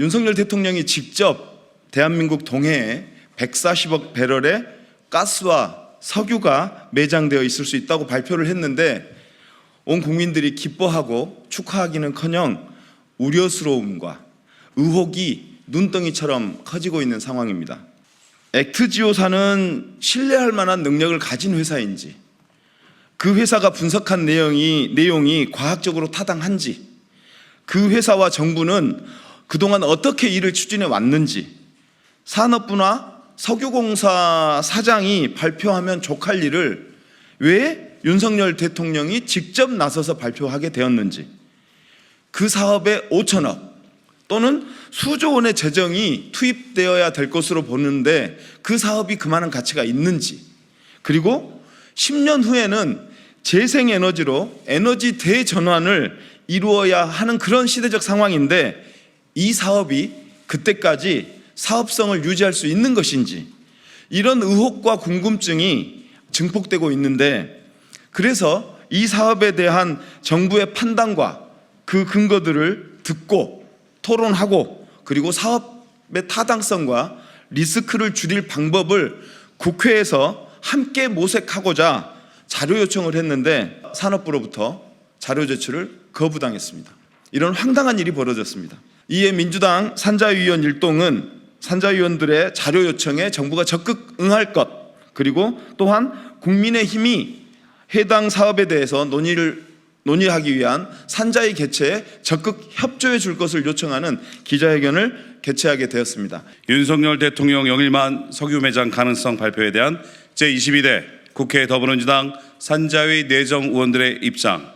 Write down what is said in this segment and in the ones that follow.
윤석열 대통령이 직접 대한민국 동해에 140억 배럴의 가스와 석유가 매장되어 있을 수 있다고 발표를 했는데 온 국민들이 기뻐하고 축하하기는커녕 우려스러움과 의혹이 눈덩이처럼 커지고 있는 상황입니다. 액트지오사는 신뢰할 만한 능력을 가진 회사인지 그 회사가 분석한 내용이 내용이 과학적으로 타당한지 그 회사와 정부는 그동안 어떻게 일을 추진해 왔는지. 산업부나 석유공사 사장이 발표하면 족할 일을 왜 윤석열 대통령이 직접 나서서 발표하게 되었는지. 그 사업에 5천억 또는 수조 원의 재정이 투입되어야 될 것으로 보는데 그 사업이 그만한 가치가 있는지. 그리고 10년 후에는 재생에너지로 에너지 대전환을 이루어야 하는 그런 시대적 상황인데 이 사업이 그때까지 사업성을 유지할 수 있는 것인지 이런 의혹과 궁금증이 증폭되고 있는데 그래서 이 사업에 대한 정부의 판단과 그 근거들을 듣고 토론하고 그리고 사업의 타당성과 리스크를 줄일 방법을 국회에서 함께 모색하고자 자료 요청을 했는데 산업부로부터 자료 제출을 거부당했습니다. 이런 황당한 일이 벌어졌습니다. 이에 민주당 산자위원 일동은 산자위원들의 자료 요청에 정부가 적극 응할 것 그리고 또한 국민의 힘이 해당 사업에 대해서 논의를 논의하기 위한 산자위 개최에 적극 협조해 줄 것을 요청하는 기자회견을 개최하게 되었습니다. 윤석열 대통령 영일만 석유 매장 가능성 발표에 대한 제22대 국회 더불어민주당 산자위 내정 의원들의 입장.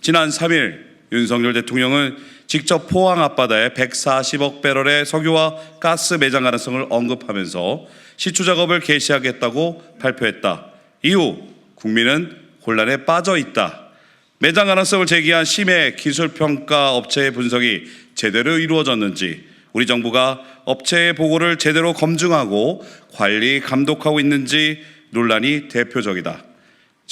지난 3일 윤석열 대통령은 직접 포항 앞바다에 140억 배럴의 석유와 가스 매장 가능성을 언급하면서 시추 작업을 개시하겠다고 발표했다. 이후 국민은 혼란에 빠져 있다. 매장 가능성을 제기한 심해 기술평가 업체의 분석이 제대로 이루어졌는지 우리 정부가 업체의 보고를 제대로 검증하고 관리 감독하고 있는지 논란이 대표적이다.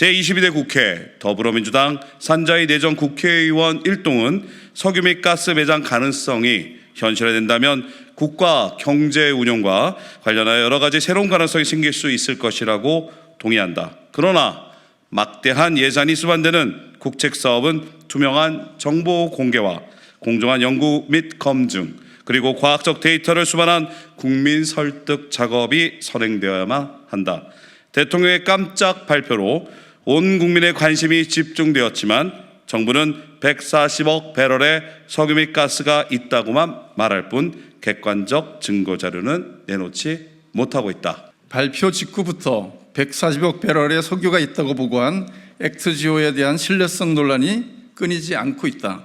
제22대 국회 더불어민주당 산자위 내정 국회의원 일동은 석유 및 가스 매장 가능성이 현실화된다면 국가 경제 운영과 관련하여 여러 가지 새로운 가능성이 생길 수 있을 것이라고 동의한다. 그러나 막대한 예산이 수반되는 국책 사업은 투명한 정보 공개와 공정한 연구 및 검증 그리고 과학적 데이터를 수반한 국민 설득 작업이 선행되어야만 한다. 대통령의 깜짝 발표로 온 국민의 관심이 집중되었지만 정부는 140억 배럴의 석유 및 가스가 있다고만 말할 뿐 객관적 증거 자료는 내놓지 못하고 있다. 발표 직후부터 140억 배럴의 석유가 있다고 보고한 액트지오에 대한 신뢰성 논란이 끊이지 않고 있다.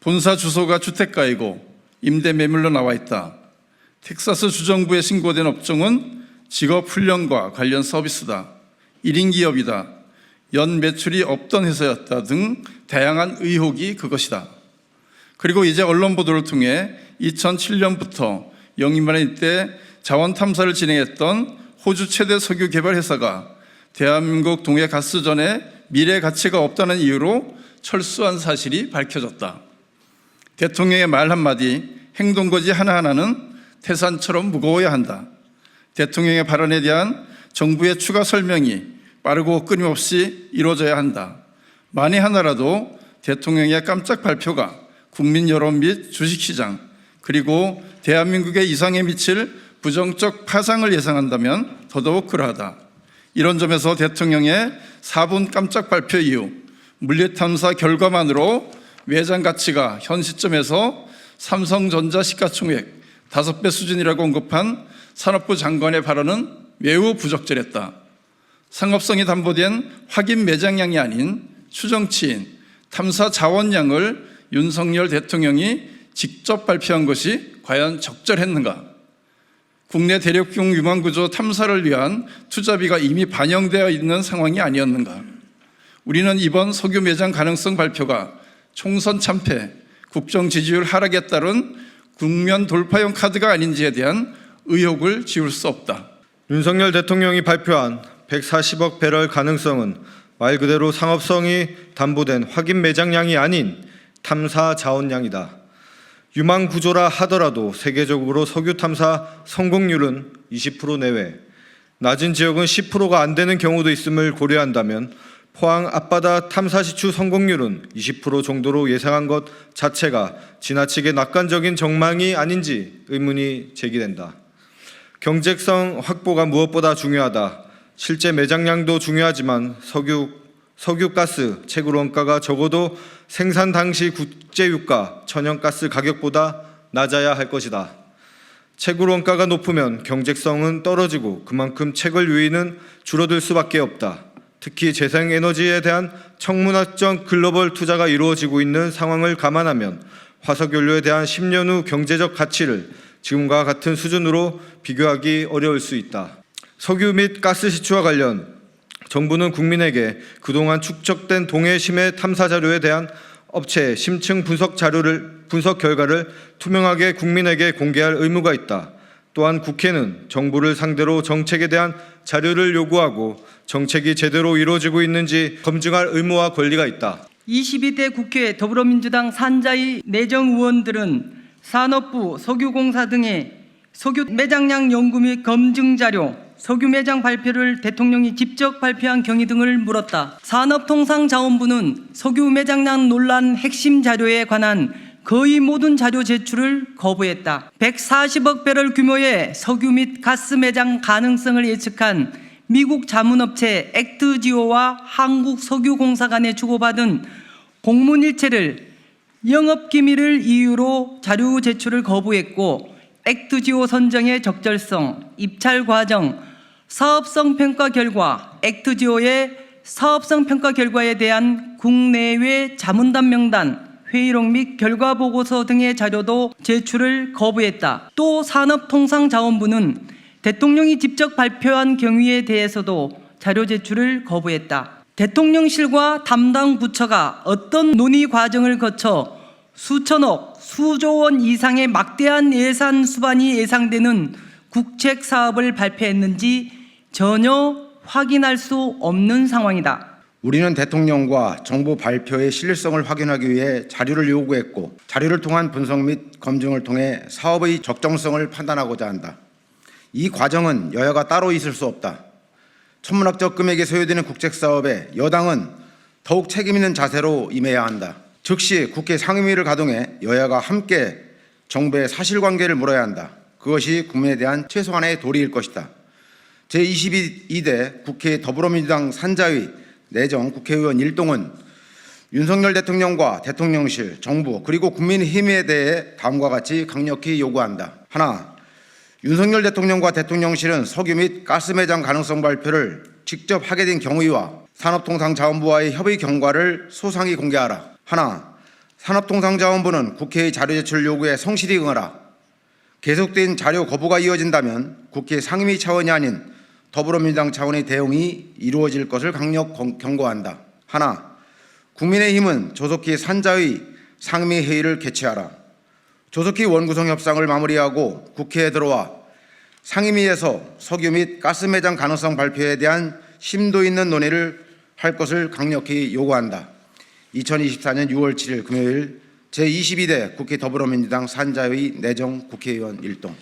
본사 주소가 주택가이고 임대 매물로 나와 있다. 텍사스 주정부에 신고된 업종은 직업 훈련과 관련 서비스다. 1인 기업이다. 연 매출이 없던 회사였다 등 다양한 의혹이 그것이다. 그리고 이제 언론 보도를 통해 2007년부터 영입만일 때 자원 탐사를 진행했던 호주 최대 석유 개발 회사가 대한민국 동해 가스전에 미래 가치가 없다는 이유로 철수한 사실이 밝혀졌다. 대통령의 말 한마디, 행동거지 하나하나는 태산처럼 무거워야 한다. 대통령의 발언에 대한 정부의 추가 설명이 빠르고 끊임없이 이루어져야 한다. 만에 하나라도 대통령의 깜짝 발표가 국민 여론 및 주식시장 그리고 대한민국의 이상에 미칠 부정적 파상을 예상한다면 더더욱 그러하다. 이런 점에서 대통령의 4분 깜짝 발표 이후 물리탐사 결과만으로 외장 가치가 현 시점에서 삼성전자 시가총액 5배 수준이라고 언급한 산업부 장관의 발언은 매우 부적절했다. 상업성이 담보된 확인 매장량이 아닌 추정치인 탐사 자원량을 윤석열 대통령이 직접 발표한 것이 과연 적절했는가? 국내 대륙경 유망 구조 탐사를 위한 투자비가 이미 반영되어 있는 상황이 아니었는가? 우리는 이번 석유 매장 가능성 발표가 총선 참패, 국정 지지율 하락에 따른 국면 돌파용 카드가 아닌지에 대한 의혹을 지울 수 없다. 윤석열 대통령이 발표한 140억 배럴 가능성은 말 그대로 상업성이 담보된 확인 매장량이 아닌 탐사 자원량이다. 유망 구조라 하더라도 세계적으로 석유 탐사 성공률은 20% 내외, 낮은 지역은 10%가 안 되는 경우도 있음을 고려한다면 포항 앞바다 탐사 시추 성공률은 20% 정도로 예상한 것 자체가 지나치게 낙관적인 전망이 아닌지 의문이 제기된다. 경제성 확보가 무엇보다 중요하다. 실제 매장량도 중요하지만 석유 석유가스 채굴 원가가 적어도 생산 당시 국제유가 천연가스 가격보다 낮아야 할 것이다. 채굴 원가가 높으면 경제성은 떨어지고 그만큼 채굴 유인은 줄어들 수밖에 없다. 특히 재생에너지에 대한 청문학적 글로벌 투자가 이루어지고 있는 상황을 감안하면 화석연료에 대한 10년 후 경제적 가치를 지금과 같은 수준으로 비교하기 어려울 수 있다. 석유 및 가스 시추와 관련 정부는 국민에게 그동안 축적된 동해심해 탐사 자료에 대한 업체 심층 분석 자료를 분석 결과를 투명하게 국민에게 공개할 의무가 있다. 또한 국회는 정부를 상대로 정책에 대한 자료를 요구하고 정책이 제대로 이루어지고 있는지 검증할 의무와 권리가 있다. 22대 국회 더불어민주당 산자위 내정 의원들은 산업부, 석유공사 등의 석유 매장량 연구 및 검증 자료, 석유 매장 발표를 대통령이 직접 발표한 경위 등을 물었다. 산업통상자원부는 석유 매장량 논란 핵심 자료에 관한 거의 모든 자료 제출을 거부했다. 140억 배럴 규모의 석유 및 가스 매장 가능성을 예측한 미국 자문업체 액트지오와 한국 석유공사 간에 주고받은 공문일체를 영업 기밀을 이유로 자료 제출을 거부했고 액트지오 선정의 적절성, 입찰 과정, 사업성 평가 결과, 액트지오의 사업성 평가 결과에 대한 국내외 자문단 명단, 회의록 및 결과 보고서 등의 자료도 제출을 거부했다. 또 산업통상자원부는 대통령이 직접 발표한 경위에 대해서도 자료 제출을 거부했다. 대통령실과 담당 부처가 어떤 논의 과정을 거쳐 수천억, 수조 원 이상의 막대한 예산 수반이 예상되는 국책 사업을 발표했는지 전혀 확인할 수 없는 상황이다. 우리는 대통령과 정부 발표의 신뢰성을 확인하기 위해 자료를 요구했고 자료를 통한 분석 및 검증을 통해 사업의 적정성을 판단하고자 한다. 이 과정은 여야가 따로 있을 수 없다. 천문학적 금액이 소요되는 국책 사업에 여당은 더욱 책임 있는 자세로 임해야 한다. 즉시 국회 상임위를 가동해 여야가 함께 정부의 사실관계를 물어야 한다. 그것이 국민에 대한 최소한의 도리일 것이다. 제22대 국회 더불어민주당 산자위 내정 국회의원 일동은 윤석열 대통령과 대통령실, 정부 그리고 국민의힘에 대해 다음과 같이 강력히 요구한다. 하나, 윤석열 대통령과 대통령실은 석유 및 가스 매장 가능성 발표를 직접 하게 된 경위와 산업통상자원부와의 협의 경과를 소상히 공개하라. 하나, 산업통상자원부는 국회의 자료 제출 요구에 성실히 응하라. 계속된 자료 거부가 이어진다면 국회 상임위 차원이 아닌 더불어민주당 차원의 대응이 이루어질 것을 강력 경- 경고한다. 하나, 국민의힘은 조속히 산자의 상임위 회의를 개최하라. 조속히 원구성 협상을 마무리하고 국회에 들어와 상임위에서 석유 및 가스 매장 가능성 발표에 대한 심도 있는 논의를 할 것을 강력히 요구한다. 2024년 6월 7일 금요일 제22대 국회 더불어민주당 산자의 내정 국회의원 일동